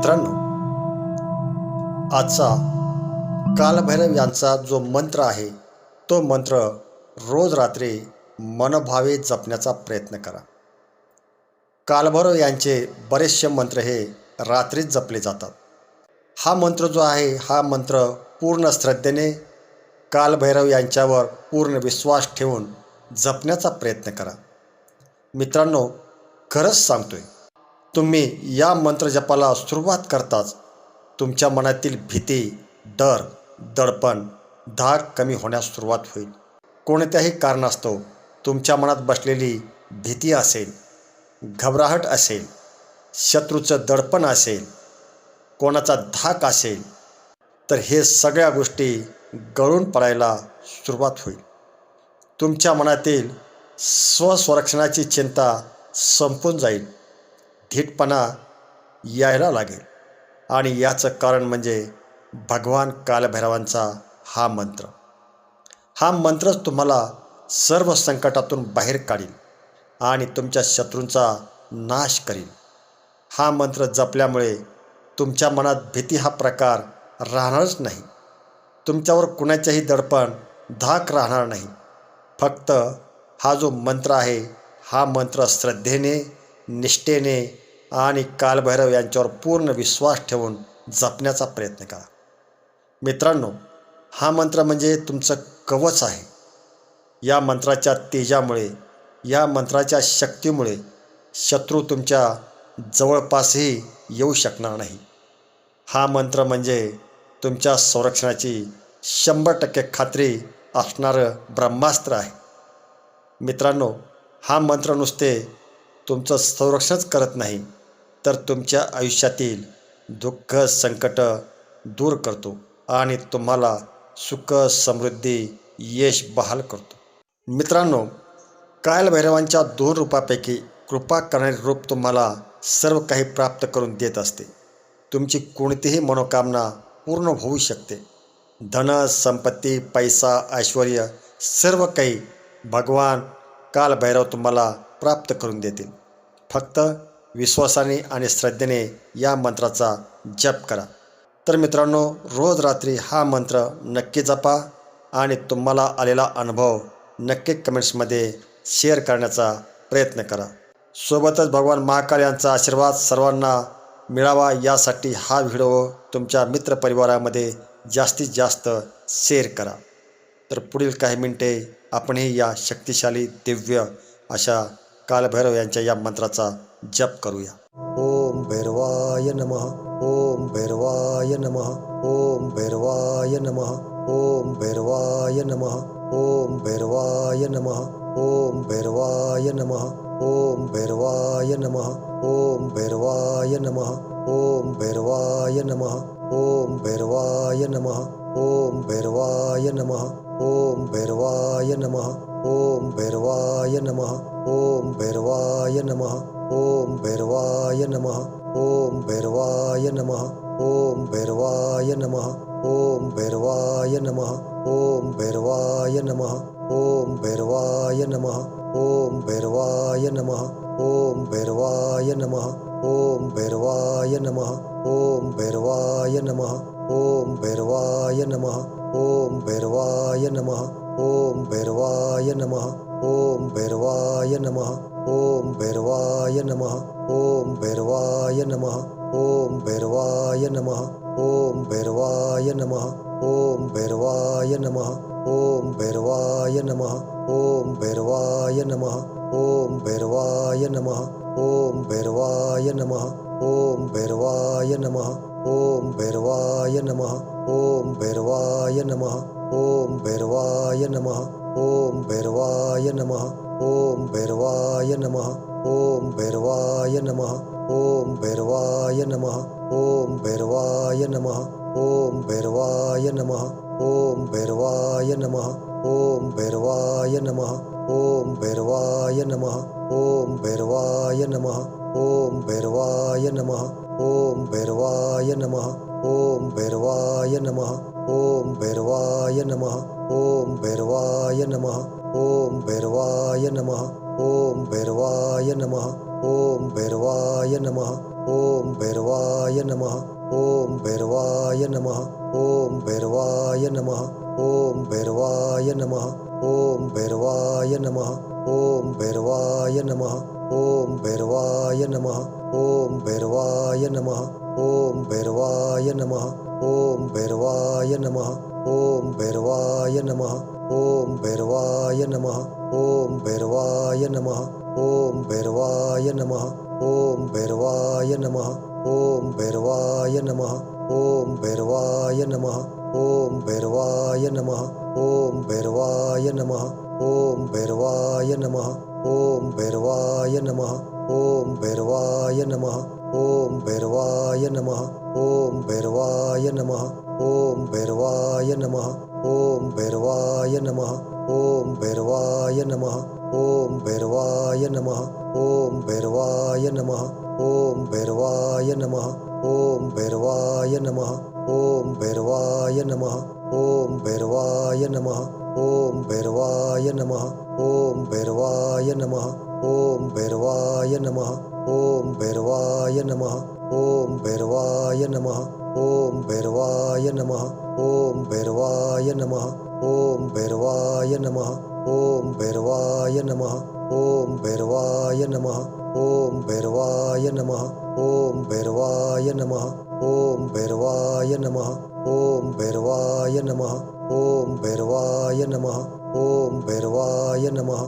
मित्रांनो आजचा कालभैरव यांचा जो मंत्र आहे तो मंत्र रोज रात्री मनभावे जपण्याचा प्रयत्न करा. कालभैरव यांचे बरेचसे मंत्र हे रात्रीच जपले जातात. हा मंत्र जो आहे हा मंत्र पूर्ण श्रद्धेने कालभैरव यांच्यावर पूर्ण विश्वास ठेवून जपण्याचा प्रयत्न करा. मित्रांनो खरंच सांगतोय तुम्ही या मंत्रजपाला सुरुवात करताच तुमच्या मनातील भीती डर दडपण धाक कमी होण्यास सुरुवात होईल. कोणत्याही कारणास्तव तुमच्या मनात बसलेली भीती असेल घबराहट असेल शत्रूचं दडपण असेल कोणाचा धाक असेल तर हे सगळ्या गोष्टी गळून पडायला सुरुवात होईल. तुमच्या मनातील स्वसंरक्षणाची चिंता संपून जाईल. धीटपणा यायला लागेल. आणि याचं कारण म्हणजे भगवान कालभैरवांचा हा मंत्र. हा मंत्रच तुम्हाला सर्व संकटातून बाहेर काढील आणि तुमच्या शत्रूंचा नाश करील. हा मंत्र जपल्यामुळे तुमच्या मनात भीती हा प्रकार राहणारच नाही. तुमच्यावर कुणाचेही दडपण धाक राहणार नाही. फक्त हा जो मंत्र आहे हा मंत्र श्रद्धेने निष्ठेने आणि कालभैरव यांच्यावर पूर्ण विश्वास ठेवून जपण्याचा प्रयत्न करा. मित्रांनो हा मंत्र म्हणजे तुमचं कवच आहे. या मंत्राच्या तेजामुळे या मंत्राच्या शक्तीमुळे शत्रू तुमच्या जवळपासही येऊ शकणार नाही. हा मंत्र म्हणजे तुमच्या संरक्षणाची शंभर टक्के खात्री असणारं ब्रह्मास्त्र आहे. मित्रांनो हा मंत्र नुसते तुमचं संरक्षणच करत नाही तर तुमच्या आयुष्यातील दुःख संकट दूर करतो आणि तुम्हाला सुख समृद्धी यश बहाल करतो. मित्रांनो कालभैरवांच्या दोन रूपापैकी कृपा करणारे रूप तुम्हाला सर्व काही प्राप्त करून देत असते. तुमची कोणतीही मनोकामना पूर्ण होऊ शकते. धन संपत्ती पैसा ऐश्वर सर्व काही भगवान कालभैरव तुम्हाला प्राप्त करून देतील. फक्त विश्वासाने आणि श्रद्धेने या मंत्राचा जप करा. तर मित्रांनो रोज रात्री हा मंत्र नक्की जपा आणि तुम्हाला आलेला अनुभव नक्की कमेंट्समध्ये शेअर करण्याचा प्रयत्न करा. सोबतच भगवान महाकाल यांचा आशीर्वाद सर्वांना मिळावा यासाठी हा व्हिडिओ तुमच्या मित्रपरिवारामध्ये जास्तीत जास्त शेअर करा. तर पुढील काही मिनिटे आपणही या शक्तिशाली दिव्य अशा कालभैरव यांच्या या मंत्राचा जप करूया ओम भैरवाय नमः ओम भैरवाय नमः ओम भैरवाय नमः ओम भैरवाय नमः ओम भैरवाय नमः ओम भैरवाय नमः ओम भैरवाय नमः ओम भैरवाय नमः ओम भैरवाय नमः ओम भैरवाय नमः ओम भैरवाय नमः ओम भैरवाय नमः ओम भैरवाय नमः ओम भैरवाय नमः ओम भैरवाय नमः ओम भैरवाय नमः ओम भैरवाय नमः ओम भैरवाय नमः ओम भैरवाय नमः ओम भैरवाय नमः ओम भैरवाय नमः ओम भैरवाय नमः ओम भैरवाय नमः ओम भैरवाय नमः ओम भैरवाय नमः ओम भैरवाय नमः ओम भैरवाय नमः ओम भैरवाय नमः ओम भैरवाय नमः ओम भैरवाय नमः ओम भैरवाय नमः ओम भैरवाय नमः ओम भैरवाय नमः ओम भैरवाय नमः ओम भैरवाय नमः ओम भैरवाय नमः ओम भैरवाय नमः ओम भैरवाय नमः ओम भैरवाय नमः ओम भैरवाय नमः ओम भैरवाय नमः ओम भैरवाय नमः ओम भैरवाय नमः ओम भैरवाय नमः ओम भैरवाय नमः ओम भैरवाय नमः ओम भैरवाय नमः ओम भैरवाय नमः ओम भैरवाय नमः ओम भैरवाय नमः ओम भैरवाय नमः ओम भैरवाय नमः ओम भैरवाय नमः ओम भैरवाय नमः ओम भैरवाय नमः ओम भैरवाय नमः ओम भैरवाय नमः ओम भैरवाय नमः ओम भैरवाय नमः ओम भैरवाय नमः ओम भैरवाय नमः ओम भैरवाय नमः ओम भैरवाय नमः ओम भैरवाय नमः ओम भैरवाय नमः ओम भैरवाय नमः ओम भैरवाय नमः ओम भैरवाय नमः ओम भैरवाय नमः ओम भैरवाय नमः ओम भैरवाय नमः ओम भैरवाय नमः ओम भैरवाय नमः ओम भैरवाय नमः ओम भैरवाय नमः ओम भैरवाय नमः ओम भैरवाय नमः ओम भैरवाय नमः ओम भैरवाय नमः ओम भैरवाय नमः ओम भैरवाय नमः ओम भैरवाय नमः ओम भैरवाय नमः ओम भैरवाय नमः ओम भैरवाय नमः ओम भैरवाय नमः ओम भैरवाय नमः ओम भैरवाय नमः ओम भैरवाय नमः ओम भैरवाय नमः ओम भैरवाय नमः ओम भैरवाय नमः ओम भैरवाय नमः ओम भैरवाय नमः ओम भैरवाय नमः ओम भैरवाय नमः ओम भैरवाय नमः ओम भैरवाय नमः ओम भैरवाय नमः ओम भैरवाय नमः ओम भैरवाय नमः ओम भैरवाय नमः ओम भैरवाय नमः ओम भैरवाय नमः ओम भैरवाय नमः ओम भैरवाय नमः ओम भैरवाय नमः ओम भैरवाय नमः